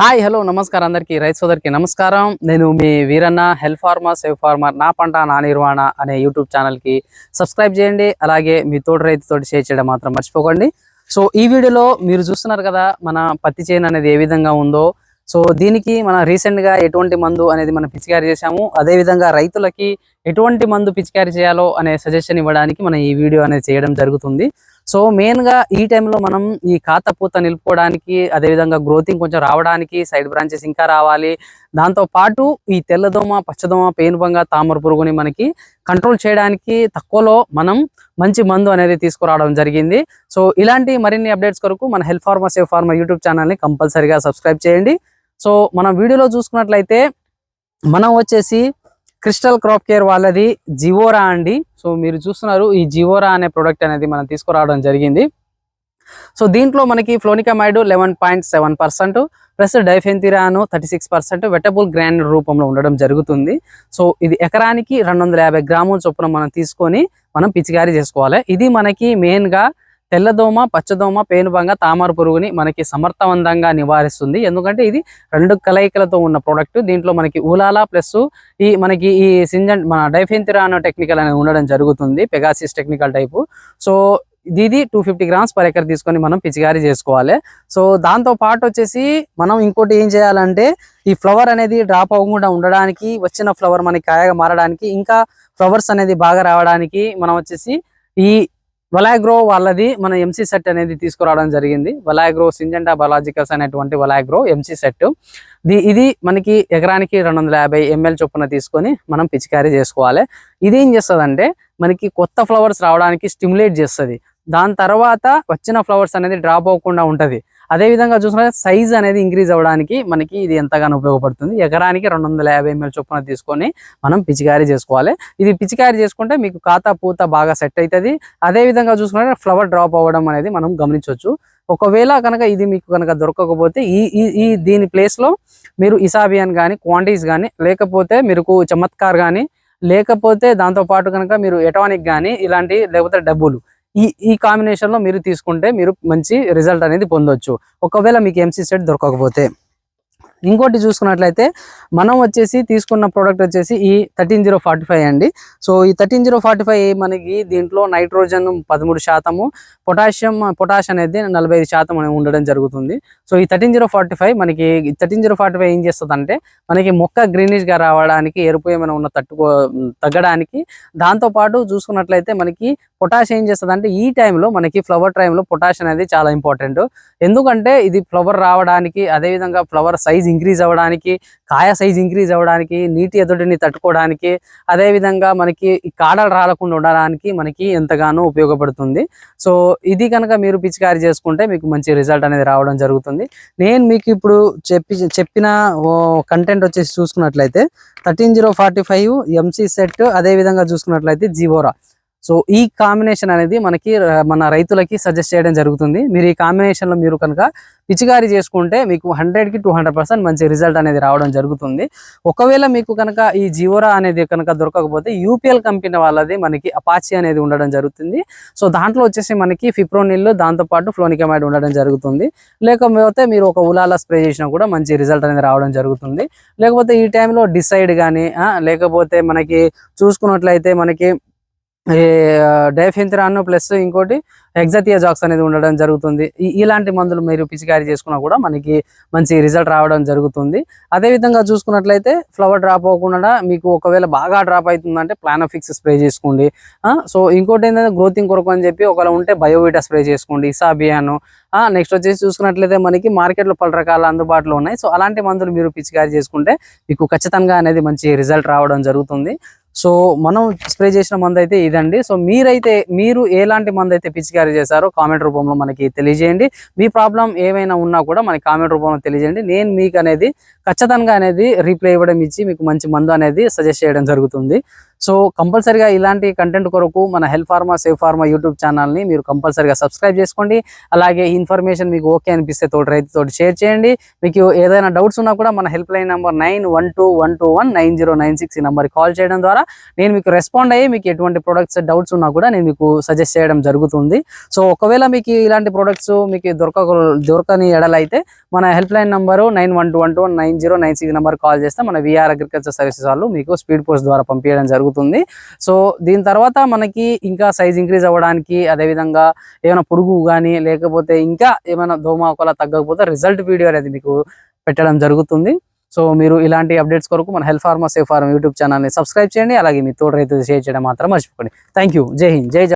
Hi hello నమస్కారం అందరికీ. రైతు సోదరికి నమస్కారం. నేను మీ Veeranna health farmer save farmer నా పంట నా నిర్వహణ అనే యూట్యూబ్ ఛానల్కి సబ్స్క్రైబ్ చేయండి. అలాగే మీ తోటి రైతుతో షేర్ చేయడం మాత్రం మర్చిపోకండి. సో ఈ వీడియోలో మీరు చూస్తున్నారు కదా మన పత్తి చేను అనేది ఏ విధంగా ఉందో. సో దీనికి మన రీసెంట్గా గా ఎటువంటి మందు అనేది మనం పిచికారీ చేశాము. అదే విధంగా రైతులకి ఎటువంటి మందు పిచికారీ చేయాలో అనే సజెషన్ ఇవ్వడానికి మనం ఈ వీడియో అనేది చేయడం జరుగుతుంది. సో మెయిన్గా ఈ టైంలో మనం ఈ ఖాతా పూత నిలుపుకోవడానికి అదే విధంగా గ్రోతింగ్ కొంచెం రావడానికి సైడ్ బ్రాంచెస్ ఇంకా రావాలి. దాంతో పాటు ఈ తెల్లదోమ పచ్చదోమ పేనుబంగ తామర పురుగుని మనకి కంట్రోల్ చేయడానికి తక్కువలో మనం మంచి మందు అనేది తీసుకురావడం జరిగింది. సో ఇలాంటి మరిన్ని అప్డేట్స్ కొరకు మన help farmer save farmer YouTube ఛానల్ని కంపల్సరిగా సబ్స్క్రైబ్ చేయండి. సో మనం వీడియోలో చూసుకున్నట్లయితే మనం వచ్చేసి క్రిస్టల్ క్రాప్ కేర్ వాళ్ళది జివోరా అండి. సో మీరు చూస్తున్నారు ఈ జివోరా అనే ప్రోడక్ట్ అనేది మనం తీసుకురావడం జరిగింది. సో దీంట్లో మనకి flonicamid eleven point seven percent plus diafenthiuron thirty six percent wettable granule రూపంలో ఉండడం జరుగుతుంది. సో ఇది ఎకరానికి రెండు వందల యాభై గ్రాముల చొప్పున మనం తీసుకొని మనం పిచికారీ చేసుకోవాలి. ఇది మనకి మెయిన్గా తెల్లదోమ పచ్చదోమ పేనుబంగ తామర పురుగుని మనకి సమర్థవంతంగా నివారిస్తుంది. ఎందుకంటే ఇది రెండు కలయికలతో ఉన్న ప్రోడక్ట్ దీంట్లో మనకి ఊలాలా ప్లస్ ఈ మనకి ఈ సింజన్ మన డైఫెన్తిరానో టెక్నికల్ అనేది ఉండడం జరుగుతుంది పెగాసిస్ టెక్నికల్ టైపు సో ఇది two fifty grams per acre తీసుకొని మనం పిచికారీ చేసుకోవాలి. సో దాంతో పాటు వచ్చేసి మనం ఇంకోటి ఏం చేయాలంటే ఈ ఫ్లవర్ అనేది డ్రాప్ అవ్వకుండా ఉండడానికి వచ్చిన ఫ్లవర్ మనకి కాయగా మారడానికి ఇంకా ఫ్లవర్స్ అనేది బాగా రావడానికి మనం వచ్చేసి ఈ వలాగ్రో వాళ్ళది మన ఎంసీ సెట్ అనేది తీసుకురావడం జరిగింది. వలాగ్రో సింజెంటా బలాజికల్స్ అనేటువంటి వలాగ్రో ఎంసీ సెట్ ది ఇది మనకి ఎకరానికి రెండు వందల యాభై ఎంఎల్ చొప్పున తీసుకొని మనం పిచికారీ చేసుకోవాలి. ఇది ఏం చేస్తుంది మనకి కొత్త ఫ్లవర్స్ రావడానికి స్టిమ్యులేట్ చేస్తుంది. దాని తర్వాత వచ్చిన ఫ్లవర్స్ అనేది డ్రాప్ అవ్వకుండా ఉంటది. అదే విధంగా చూసుకుంటే సైజ్ అనేది ఇంక్రీజ్ అవ్వడానికి మనకి ఇది ఎంతగానో ఉపయోగపడుతుంది. ఎకరానికి రెండు వందల యాభై ఎంఎల్ చొప్పున తీసుకొని మనం పిచికారీ చేసుకోవాలి. ఇది పిచికారీ చేసుకుంటే మీకు ఖాతా పూత బాగా సెట్ అవుతుంది అదే విధంగా చూసుకుంటే ఫ్లవర్ డ్రాప్ అవ్వడం అనేది మనం గమనించవచ్చు. ఒకవేళ కనుక ఇది మీకు కనుక దొరకకపోతే ఈ ఈ ఈ దీని ప్లేస్లో మీరు ఇసాబియన్ కానీ క్వాంటిటీస్ కానీ లేకపోతే మీరు చమత్కార్ కానీ లేకపోతే దాంతో పాటు కనుక మీరు ఎటానిక్ కానీ ఇలాంటి లేకపోతే డబ్బులు ఈ ఈ కాంబినేషన్లో మీరు తీసుకుంటే మీరు మంచి రిజల్ట్ అనేది పొందొచ్చు. ఒకవేళ మీకు ఎంసీ సెట్ దొరకకపోతే. ఇంకోటి చూసుకున్నట్లయితే మనం వచ్చేసి తీసుకున్న ప్రోడక్ట్ వచ్చేసి ఈ థర్టీన్ జీరో ఫార్టీ ఫైవ్ అండి. సో ఈ థర్టీన్ జీరో ఫార్టీ ఫైవ్ మనకి దీంట్లో నైట్రోజన్ పదమూడు శాతము పొటాషియం పొటాష్ అనేది నలభై ఐదు శాతం అనేది ఉండడం జరుగుతుంది. సో ఈ థర్టీన్ జీరో ఫార్టీ ఫైవ్ మనకి థర్టీన్ జీరో ఫార్టీ ఫైవ్ ఏం చేస్తుంది అంటే మనకి మొక్క గ్రీనిష్గా రావడానికి ఎరుపు ఏమైనా ఉన్న తట్టుకో తగ్గడానికి దాంతో పాటు చూసుకున్నట్లయితే మనకి పొటాష్ ఏం చేస్తుంది అంటే ఈ టైంలో మనకి ఫ్లవర్ టైంలో పొటాష్ అనేది చాలా ఇంపార్టెంట్ ఎందుకంటే ఇది ఫ్లవర్ రావడానికి అదే విధంగా ఫ్లవర్ సైజ్ ఇంక్రీజ్ అవ్వడానికి కాయ సైజ్ ఇంక్రీజ్ అవ్వడానికి నీటి ఎదుటిని తట్టుకోవడానికి అదేవిధంగా మనకి కాడలు రాలకుండా ఉండడానికి మనకి ఎంతగానో ఉపయోగపడుతుంది. సో ఇది కనుక మీరు పిచికారీ చేసుకుంటే మీకు మంచి రిజల్ట్ అనేది రావడం జరుగుతుంది. నేను మీకు ఇప్పుడు చెప్పి చెప్పిన కంటెంట్ వచ్చేసి చూసుకున్నట్లయితే thirteen zero forty five M C set విధంగా చూసుకున్నట్లయితే జీవోరా సో ఈ కాంబినేషన్ అనేది మనకి మన రైతులకి సజెస్ట్ చేయడం జరుగుతుంది. మీరు ఈ కాంబినేషన్లో మీరు కనుక పిచికారీ చేసుకుంటే మీకు హండ్రెడ్కి టూ హండ్రెడ్ పర్సెంట్ మంచి రిజల్ట్ అనేది రావడం జరుగుతుంది. ఒకవేళ మీకు కనుక ఈ జీవోరా అనేది కనుక దొరకకపోతే యూపీఎల్ కంపెనీ వాళ్ళది మనకి అపాచి అనేది ఉండడం జరుగుతుంది. సో దాంట్లో వచ్చేసి మనకి ఫిప్రోనిల్ దాంతో పాటు ఫ్లోనికమైడ్ ఉండడం జరుగుతుంది. లేకపోతే మీరు ఒక ఉలాల స్ప్రే చేసినా కూడా మంచి రిజల్ట్ అనేది రావడం జరుగుతుంది. లేకపోతే ఈ టైంలో డిసైడ్ కానీ లేకపోతే మనకి చూసుకున్నట్లయితే మనకి డైఫెంథరాన్ ప్లస్ ఇంకోటి ఎగ్జాతియా జాక్స్ అనేది ఉండడం జరుగుతుంది. ఇలాంటి మందులు మీరు పిచికారీ చేసుకున్నా కూడా మనకి మంచి రిజల్ట్ రావడం జరుగుతుంది. అదే విధంగా చూసుకున్నట్లయితే ఫ్లవర్ డ్రాప్ అవ్వకుండా మీకు ఒకవేళ బాగా డ్రాప్ అవుతుందంటే ప్లానోఫిక్స్ స్ప్రే చేసుకోండి. ఆ, సో ఇంకోటి ఏంటంటే గ్రోతింగ్ కొరకు అని చెప్పి ఒకవేళ ఉంటే బయోవిటా స్ప్రే చేసుకోండి ఇసాబియాను నెక్స్ట్ వచ్చేసి చూసుకున్నట్లయితే మనకి మార్కెట్లో పలు రకాల అందుబాటులో ఉన్నాయి. సో అలాంటి మందులు మీరు పిచికారీ చేసుకుంటే మీకు ఖచ్చితంగా అనేది మంచి రిజల్ట్ రావడం జరుగుతుంది. సో మనం స్ప్రే చేసిన మందు అయితే ఇదండి. సో మీరైతే మీరు ఎలాంటి మందు అయితే పిచికారీ చేశారో కామెంట్ రూపంలో మనకి తెలియజేయండి. మీ ప్రాబ్లం ఏమైనా ఉన్నా కూడా మనకి కామెంట్ రూపంలో తెలియజేయండి. నేను మీకు అనేది ఖచ్చితంగా అనేది రీప్లై ఇవ్వడం ఇచ్చి మీకు మంచి మందు అనేది సజెస్ట్ చేయడం జరుగుతుంది. సో కంపల్సరిగా ఇలాంటి కంటెంట్ కొరకు మన help farmer save farmer YouTube ఛానల్ని మీరు కంపల్సరిగా సబ్స్క్రైబ్ చేసుకోండి. అలాగే ఇన్ఫర్మేషన్ మీకు ఓకే అనిపిస్తే తోటి రైతుతో షేర్ చేయండి. మీకు ఏదైనా డౌట్స్ ఉన్నా కూడా మన helpline number nine one two one two one nine zero nine six ఈ నెంబర్కి కాల్ చేయడం ద్వారా నేను మీకు రెస్పాండ్ అయ్యి మీకు ఎటువంటి ప్రొడక్ట్స్ డౌట్స్ ఉన్నా కూడా నేను మీకు సజెస్ట్ చేయడం జరుగుతుంది. సో ఒకవేళ మీకు ఇలాంటి ప్రొడక్ట్స్ మీకు దొరక దొరకని ఎడలైతే మన helpline number nine one two one two nine zero nine six number call చేస్తే మన విఆర్ అగ్రికల్చర్ సర్వీసెస్ వాళ్ళు మీకు స్పీడ్ పోస్ట్ ద్వారా పంపించడం జరుగుతుంది. సో దీని తర్వాత మనకి ఇంకా సైజ్ ఇంక్రీజ్ అవ్వడానికి అదేవిధంగా ఏమైనా పురుగు కానీ లేకపోతే ఇంకా ఏమైనా దోమ ఒకలా తగ్గకపోతే రిజల్ట్ వీడియో అనేది మీకు పెట్టడం జరుగుతుంది. సో మీరు ఇలాంటి అప్డేట్స్ కొరకు మన health farmer safe farm YouTube ఛానల్ని సబ్స్క్రైబ్ చేయండి. అలాగే మీ తోడు రైతు షేర్ చేయడం మాత్రం మర్చిపోకండి. థ్యాంక్ యూ జై హింద్. జై